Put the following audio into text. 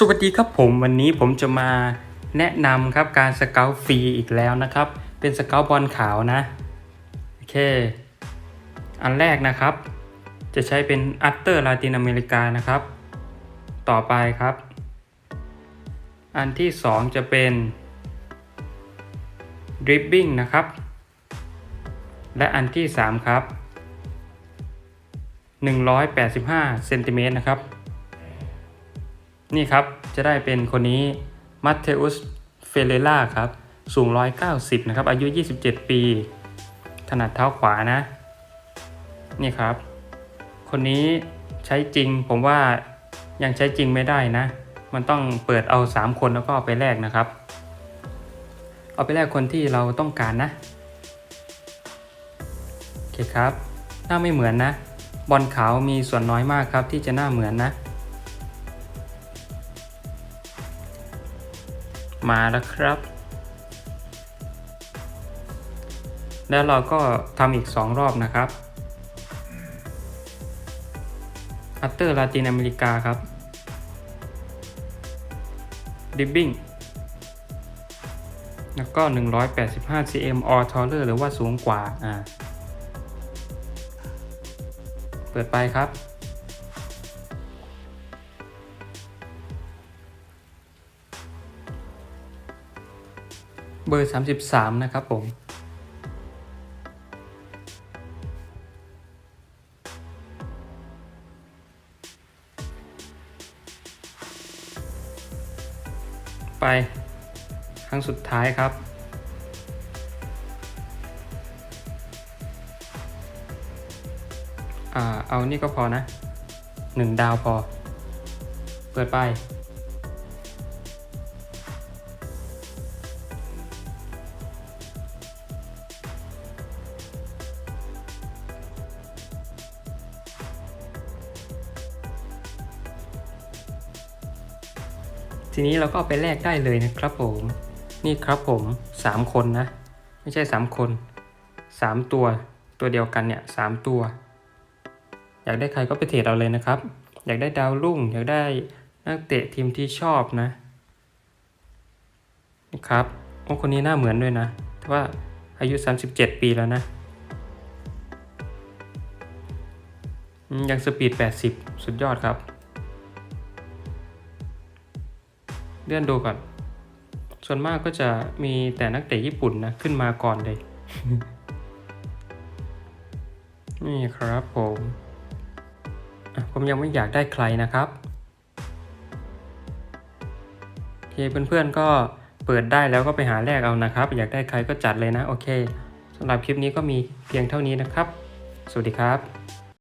สวัสดีครับผมวันนี้ผมจะมาแนะนำครับการสเกลฟรีอีกแล้วนะครับ เป็นสเกลบอลขาวนะโอเค อันแรกนะครับ จะใช้เป็นอัตเตอร์ลาตินอเมริกานะครับ ต่อไปครับ อันที่ 2 จะเป็นดริบบิ้งนะครับ และอันที่ 3 ครับ 185เซนติเมตรนะครับ นี่ครับ จะได้เป็นคนนี้มัตเทอุสเฟเรล่าครับ สูง 190 นะครับ อายุ 27 ปี ถนัดเท้าขวานะ นี่ครับ คนนี้ใช้จริงผมว่ายังใช้จริงไม่ได้นะ มันต้องเปิดเอา 3 คนแล้วก็เอาไปแลกนะครับ เอาไปแลกคนที่เราต้องการนะ โอเคครับ หน้าไม่เหมือนนะ บอลขาวมีส่วนน้อยมากครับที่จะหน้าเหมือนนะ มาแล้วครับ แล้วเราก็ทำอีก 2 รอบนะครับอัตเตอร์ลาตินอเมริกาครับดิบบิ้งแล้วก็ 185 cm or taller หรือว่าสูงกว่า อ่า เปิดไปครับ เบอร์ 33 นะครับผม ไป ครั้งสุดท้ายครับ อ่า เอานี่ก็พอนะหนึ่งดาวพอ เปิดไป ทีนี้เราก็เอาไปแลกได้เลยนะครับผม นี่ครับผม 3 คนนะ ไม่ใช่ 3 คน 3 ตัว ตัวเดียวกันเนี่ยสตัว อยากได้ใครก็ไปเทรดเอาเลยนะครับ อยากได้ดาวรุ่ง อยากได้นักเตะทีมที่ชอบนะนี่ครับโอ้คนนี้หน้าเหมือนด้วยนะแต่ว่าอายุ 37 ปีแล้วนะยังสปีด 80 สุดยอดครับ เลื่อนดูก่อน ส่วนมากก็จะมีแต่นักเตะญี่ปุ่นนะ ขึ้นมาก่อนเลย นี่ครับผม ผมยังไม่อยากได้ใครนะครับโอเคเพื่อนๆก็เปิดได้แล้วก็ไปหาแลกเอานะครับ อยากได้ใครก็จัดเลยนะ โอเคสำหรับคลิปนี้ก็มีเพียงเท่านี้นะครับ สวัสดีครับ